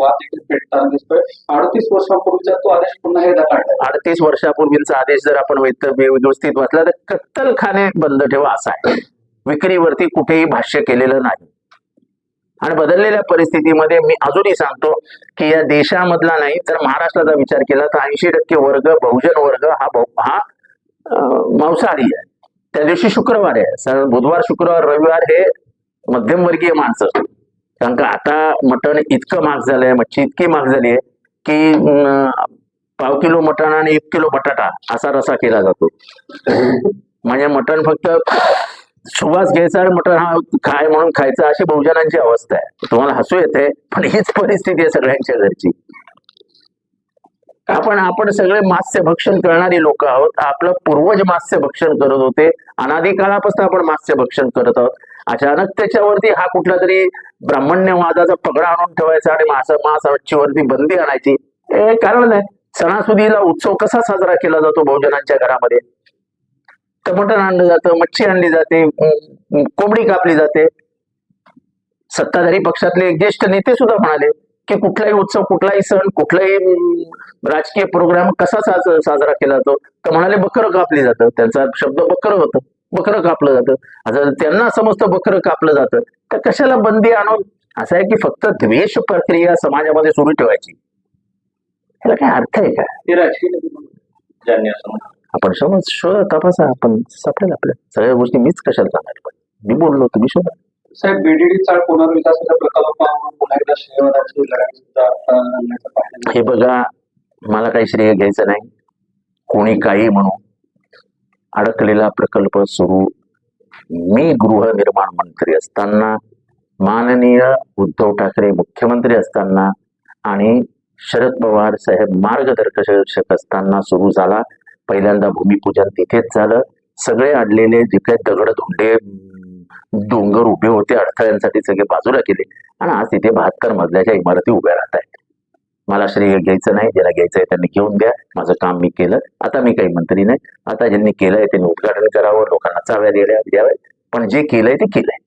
वाद देखील पेटताना दिसतोय. अडतीस वर्षापूर्वीचा तो आदेश पुन्हा एकदा काढलाय अडतीस वर्षापूर्वीचा आदेश जर आपण व्यवस्थित वाचला तर कत्तलखाने बंद ठेवा असा आहे. विक्रीवरती कुठेही भाष्य केलेलं नाही. आणि बदललेल्या परिस्थितीमध्ये मी अजूनही सांगतो की या देशामधला नाही तर महाराष्ट्राचा विचार केला तर ऐंशी टक्के वर्ग बहुजन वर्ग हा बहु- हा मांसाहारी आहे. त्या दिवशी शुक्रवार आहे. बुधवार शुक्रवार रविवार हे मध्यमवर्गीय माणसं. कारण का आता मटण इतकं महाग झालंय मच्छी इतकी महाग झाली आहे की पाव किलो मटण आणि एक किलो बटाटा असा रसा केला जातो. म्हणजे मटण फक्त सुवास घ्यायचा आणि मटण हा खाय म्हणून खायचा अशी बहुजनांची अवस्था आहे. तुम्हाला हसू येते पण हीच परिस्थिती आहे सगळ्यांच्या घरची. आपण आपण सगळे मास्य भक्षण करणारी लोक आहोत. आपलं पूर्वज मास्य भक्षण करत होते. अनादी काळापासून आपण मास्य भक्षण करत आहोत. अचानक त्याच्यावरती हा कुठला तरी ब्राह्मण्यवादाचा पगडा आणून ठेवायचा आणि मासा मासावरती बंदी आणायची. हे कारण नाही सणासुदीला उत्सव कसा साजरा केला जातो बहुजनांच्या घरामध्ये? टमाटर आणलं जातं मच्छी आणली जाते कोंबडी कापली जाते. सत्ताधारी पक्षातले एक ज्येष्ठ नेते सुद्धा म्हणाले की कुठलाही उत्सव कुठलाही सण कुठलाही राजकीय प्रोग्राम कसा साजरा केला जातो? तर म्हणाले बकर कापली जातं. त्यांचा शब्द बकर होतं. बकरं कापलं जातं. आता त्यांना समजतं बकरं कापलं जातं. तर कशाला बंदी आणून? असं आहे की फक्त द्वेष प्रक्रिया समाजामध्ये सुरू ठेवायची. ह्याला काय अर्थ आहे का. आपण समज शोधा तपासा आपण सापडेल आपल्या सगळ्या गोष्टी मीच कशाला सांगायला पाहिजे? मी बोललो तुम्ही शोधा साहेब बीडीडी चाळ रंगण्याचं पाहायला हे बघा मला काही श्रेय घ्यायचं नाही. कोणी काही म्हणू. अडकलेला प्रकल्प सुरू. मी गृहनिर्माण मंत्री असताना माननीय उद्धव ठाकरे मुख्यमंत्री असताना आणि शरद पवार साहेब मार्गदर्शक असताना सुरू झाला. पहिल्यांदा भूमिपूजन तिथेच झालं. सगळे अडलेले जिथे दगड धोंडे डोंगर उभे होते अडथळ्यांसाठी सगळे बाजूला केले. आणि आज तिथे बहात्तर मजल्याच्या इमारती उभ्या राहत आहेत. मला श्रेय घ्यायचं नाही ज्याला घ्यायचं आहे त्यांनी घेऊन द्या माझं काम मी केलं. आता मी काही मंत्री नाही. आता ज्यांनी केलंय त्यांनी उद्घाटन करावं लोकांना चाव्या द्याव्या पण जे केलंय ते केलंय.